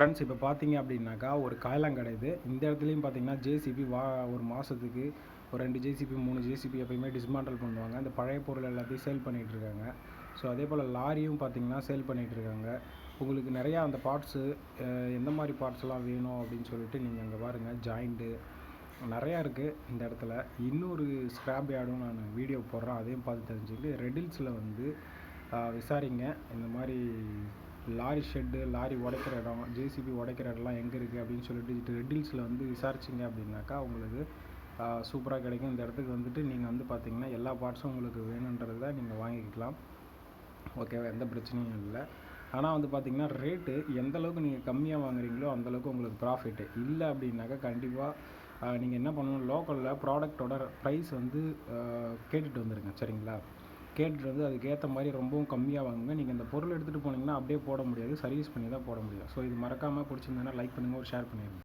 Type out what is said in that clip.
Friends இப்போ பார்த்தீங்க அப்படின்னாக்கா ஒரு காயலாங்கடை இது. இந்த இடத்துலையும் பார்த்தீங்கன்னா ஜேசிபி வா ஒரு மாதத்துக்கு ஒரு ரெண்டு ஜேசிபி மூணு ஜேசிபி எப்பயுமே டிஸ்மாண்டல் பண்ணுவாங்க. அந்த பழைய பொருள் எல்லாத்தையும் சேல் பண்ணிகிட்டு இருக்காங்க. ஸோ அதே போல் லாரியும் பார்த்தீங்கன்னா சேல் பண்ணிகிட்டு இருக்காங்க. உங்களுக்கு நிறையா அந்த பார்ட்ஸு எந்த மாதிரி பார்ட்ஸ்லாம் வேணும் அப்படின்னு சொல்லிட்டு நீங்கள் அங்கே பாருங்கள் ஜாயிண்ட்டு நிறையா இருக்குது இந்த இடத்துல. இன்னொரு ஸ்க்ராப் யார்டும் நான் வீடியோ போடுறேன். அதையும் பார்த்து தெரிஞ்சுக்கிட்டு ரெடில்ஸில் வந்து விசாரிங்க. இந்த மாதிரி லாரி ஷெட்டு லாரி உடைக்கிற இடம் ஜேசிபி உடைக்கிற இடம்லாம் எங்கே இருக்குது அப்படின்னு சொல்லிட்டு ரெட்டில்ஸில் வந்து விசாரிச்சிங்க அப்படின்னாக்கா உங்களுக்கு சூப்பராக கிடைக்கும். இந்த இடத்துக்கு வந்துட்டு நீங்கள் வந்து பார்த்தீங்கன்னா எல்லா பார்ட்ஸும் உங்களுக்கு வேணுன்றதை நீங்கள் வாங்கிக்கலாம். ஓகேவா எந்த பிரச்சனையும் இல்லை. ஆனால் வந்து பார்த்திங்கன்னா ரேட்டு எந்த அளவுக்கு நீங்கள் கம்மியாக வாங்குறீங்களோ அந்தளவுக்கு உங்களுக்கு ப்ராஃபிட்டு இல்லை அப்படின்னாக்கா கண்டிப்பாக நீங்கள் என்ன பண்ணணும் லோக்கலில் ப்ராடக்டோட ப்ரைஸ் வந்து கேட்டுட்டு வந்துடுங்க சரிங்களா? கேட்டுறது வந்து அதுக்கேற்ற மாதிரி ரொம்பவும் கம்மியாக வாங்குங்க. நீங்கள் இந்த பொருள் எடுத்துகிட்டு போனீங்கன்னா அப்படியே போட முடியாது. சர்வீஸ் பண்ணி தான் போட முடியும். ஸோ இது மறக்காமல் பிடிச்சிருந்ததுன்னா லைக் பண்ணுங்கள் ஒரு ஷேர் பண்ணிடுங்க